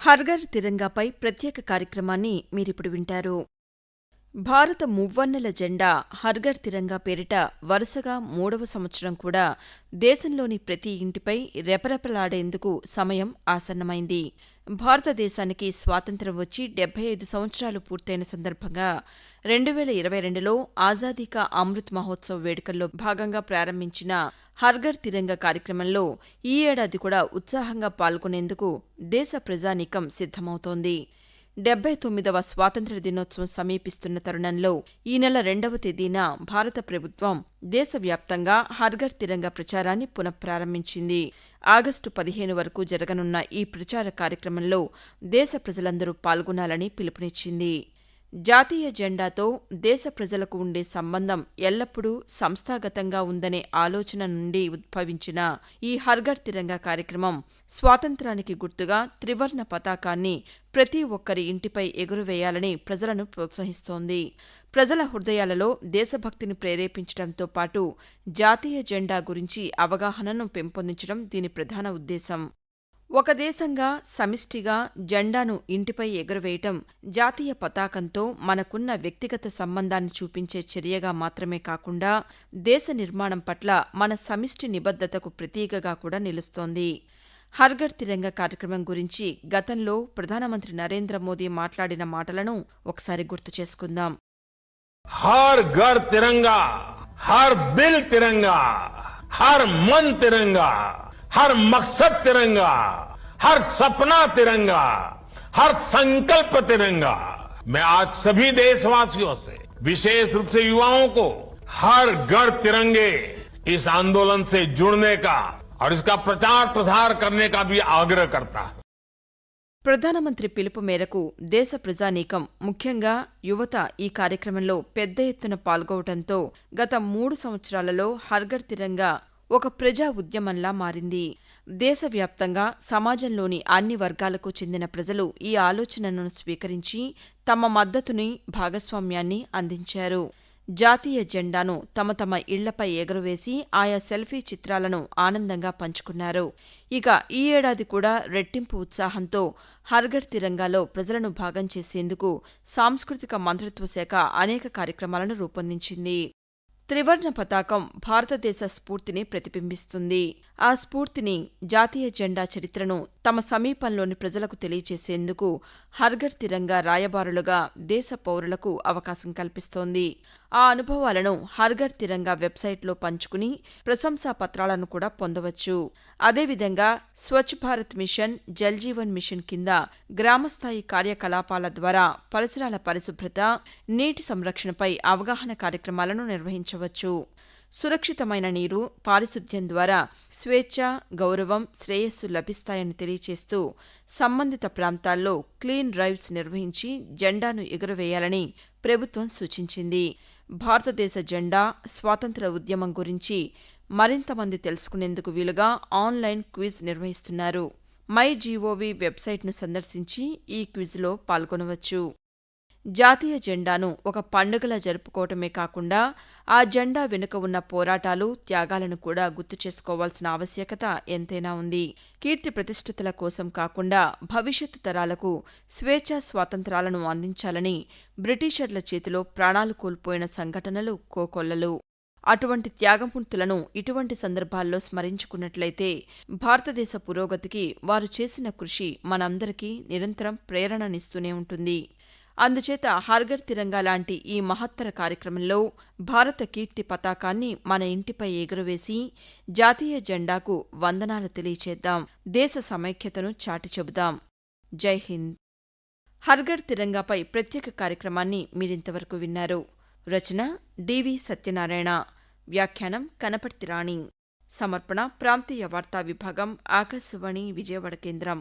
హర్ఘర్ తిరంగాపై ప్రత్యేక కార్యక్రమాన్ని మీరిప్పుడు వింటారు. భారత మువ్వన్నెల జెండా హర్ఘర్ తిరంగా పేరిట వరుసగా మూడవ సంవత్సరం కూడా దేశంలోని ప్రతి ఇంటిపై రెపరెపలాడేందుకు సమయం ఆసన్నమైంది. భారతదేశానికి స్వాతంత్ర్యం వచ్చి డెబ్బై ఐదు సంవత్సరాలు పూర్తయిన సందర్భంగా రెండు వేల ఇరవై రెండులో ఆజాదీ కా అమృత్ మహోత్సవ్ వేడుకల్లో భాగంగా ప్రారంభించిన హర్ఘర్ తిరంగ కార్యక్రమంలో ఈ ఏడాది కూడా ఉత్సాహంగా పాల్గొనేందుకు దేశ ప్రజానీకం సిద్ధమవుతోంది. డెబ్బై తొమ్మిదవ స్వాతంత్ర్య దినోత్సవం సమీపిస్తున్న తరుణంలో ఈ నెల రెండవ తేదీన భారత ప్రభుత్వం దేశవ్యాప్తంగా హర్ఘర్ తిరంగ ప్రచారాన్ని పునఃప్రారంభించింది. ఆగస్టు పదిహేను వరకు జరగనున్న ఈ ప్రచార కార్యక్రమంలో దేశ ప్రజలందరూ పాల్గొనాలని పిలుపునిచ్చింది. జాతీయ జెండాతో దేశ ప్రజలకు ఉండే సంబంధం ఎల్లప్పుడూ సంస్థాగతంగా ఉందనే ఆలోచన నుండి ఉద్భవించిన ఈ హర్ఘర్ తిరంగా కార్యక్రమం స్వాతంత్రానికి గుర్తుగా త్రివర్ణ పతాకాన్ని ప్రతి ఒక్కరి ఇంటిపై ఎగురవేయాలని ప్రజలను ప్రోత్సహిస్తోంది. ప్రజల హృదయాలలో దేశభక్తిని ప్రేరేపించడంతో పాటు జాతీయ జెండా గురించి అవగాహనను పెంపొందించడం దీని ప్రధాన ఉద్దేశం. ఒక దేశంగా సమిష్టిగా జెండాను ఇంటిపై ఎగురవేయటం జాతీయ పతాకంతో మనకున్న వ్యక్తిగత సంబంధాన్ని చూపించే చర్యగా మాత్రమే కాకుండా దేశ నిర్మాణం పట్ల మన సమిష్టి నిబద్ధతకు ప్రతీకగా కూడా నిలుస్తోంది. హర్ఘర్ తిరంగ కార్యక్రమం గురించి గతంలో ప్రధానమంత్రి నరేంద్ర మోదీ మాట్లాడిన మాటలను ఒకసారి గుర్తు చేసుకుందాం. హర్ ఘర్ తిరంగా హర్ దిల్ తిరంగా హర్ మన్ తిరంగా हर मकसद तिरंगा हर सपना तिरंगा हर संकल्प तिरंगा मैं आज सभी देशवासियों से विशेष रूप से युवाओं को हर घर तिरंगे इस आंदोलन से जुड़ने का और इसका प्रचार प्रसार करने का भी आग्रह करता हूं ప్రధానమంత్రి పిలుపు మేరకు దేశ ప్రజానీకం ముఖ్యంగా యువత ఈ కార్యక్రమంలో పెద్ద ఎత్తున పాల్గొవడంతో గత మూడు సంవత్సరాలలో హర్ఘర్ తిరంగా ఒక ప్రజా ఉద్యమంలా మారింది. దేశవ్యాప్తంగా సమాజంలోని అన్ని వర్గాలకు చెందిన ప్రజలు ఈ ఆలోచనను స్వీకరించి తమ మద్దతుని భాగస్వామ్యాన్ని అందించారు. జాతీయ జెండాను తమ తమ ఇళ్ళపై ఎగురవేసి ఆయా సెల్ఫీ చిత్రాలను ఆనందంగా పంచుకున్నారు. ఇక ఈ ఏడాది కూడా రెట్టింపు ఉత్సాహంతో హర్గర్ తిరంగాలో ప్రజలను భాగం చేసేందుకు సాంస్కృతిక మంత్రిత్వ శాఖ అనేక కార్యక్రమాలను రూపొందించింది. త్రివర్ణ పతాకం భారతదేశ స్ఫూర్తిని ప్రతిబింబిస్తుంది. ఆ స్ఫూర్తిని జాతీయ జెండా చరిత్రను తమ సమీపంలోని ప్రజలకు తెలియచేసేందుకు హర్ఘర్ తిరంగా రాయబారులుగా దేశ పౌరులకు అవకాశం కల్పిస్తోంది. ఆ అనుభవాలను హర్ఘర్ తిరంగా వెబ్సైట్లో పంచుకుని ప్రశంసా పత్రాలను కూడా పొందవచ్చు. అదేవిధంగా స్వచ్ఛ్ భారత్ మిషన్ జల్ జీవన్ మిషన్ కింద గ్రామస్థాయి కార్యకలాపాల ద్వారా పరిసరాల పరిశుభ్రత నీటి సంరక్షణపై అవగాహన కార్యక్రమాలను నిర్వహించవచ్చు. సురక్షితమైన నీరు పారిశుద్ధ్యం ద్వారా స్వేచ్ఛ గౌరవం శ్రేయస్సు లభిస్తాయని తెలియచేస్తూ సంబంధిత ప్రాంతాల్లో క్లీన్ డ్రైవ్స్ నిర్వహించి జెండాను ఎగురవేయాలని ప్రభుత్వం సూచించింది. భారతదేశ జెండా స్వాతంత్ర ఉద్యమం గురించి మరింత మంది తెలుసుకునేందుకు వీలుగా ఆన్లైన్ క్విజ్ నిర్వహిస్తున్నారు. మై జీఓవి వెబ్సైట్ను సందర్శించి ఈ క్విజ్లో పాల్గొనవచ్చు. జాతీయ జెండాను ఒక పండుగలా జరుపుకోవటమే కాకుండా ఆ జెండా వెనుక ఉన్న పోరాటాలు త్యాగాలను కూడా గుర్తు చేసుకోవాల్సిన ఆవశ్యకత ఎంతైనా ఉంది. కీర్తి ప్రతిష్ఠితుల కోసం కాకుండా భవిష్యత్తు తరాలకు స్వేచ్ఛా స్వాతంత్రాలను అందించాలని బ్రిటిషర్ల చేతిలో ప్రాణాలు కోల్పోయిన సంఘటనలు కోకొల్లలు. అటువంటి త్యాగమూర్తులను ఇటువంటి సందర్భాల్లో స్మరించుకున్నట్లయితే భారతదేశ పురోగతికి వారు చేసిన కృషి మనందరికీ నిరంతరం ప్రేరణనిస్తూనే ఉంటుంది. అందుచేత హర్ఘర్ తిరంగా లాంటి ఈ మహత్తర కార్యక్రమంలో భారత కీర్తి పతాకాన్ని మన ఇంటిపై ఎగురవేసి జాతీయ జెండాకు వందనాలు తెలియచేద్దాం. దేశ సమైక్యతను చాటి చెబుదాం. జై హింద్. హర్ఘర్ తిరంగాపై ప్రత్యేక కార్యక్రమాన్ని మీరింతవరకు విన్నారు. రచన డివి సత్యనారాయణ. వ్యాఖ్యానం కనపర్తి రాణి. సమర్పణ ప్రాంతీయ వార్తా విభాగం ఆకాశవాణి విజయవాడ కేంద్రం.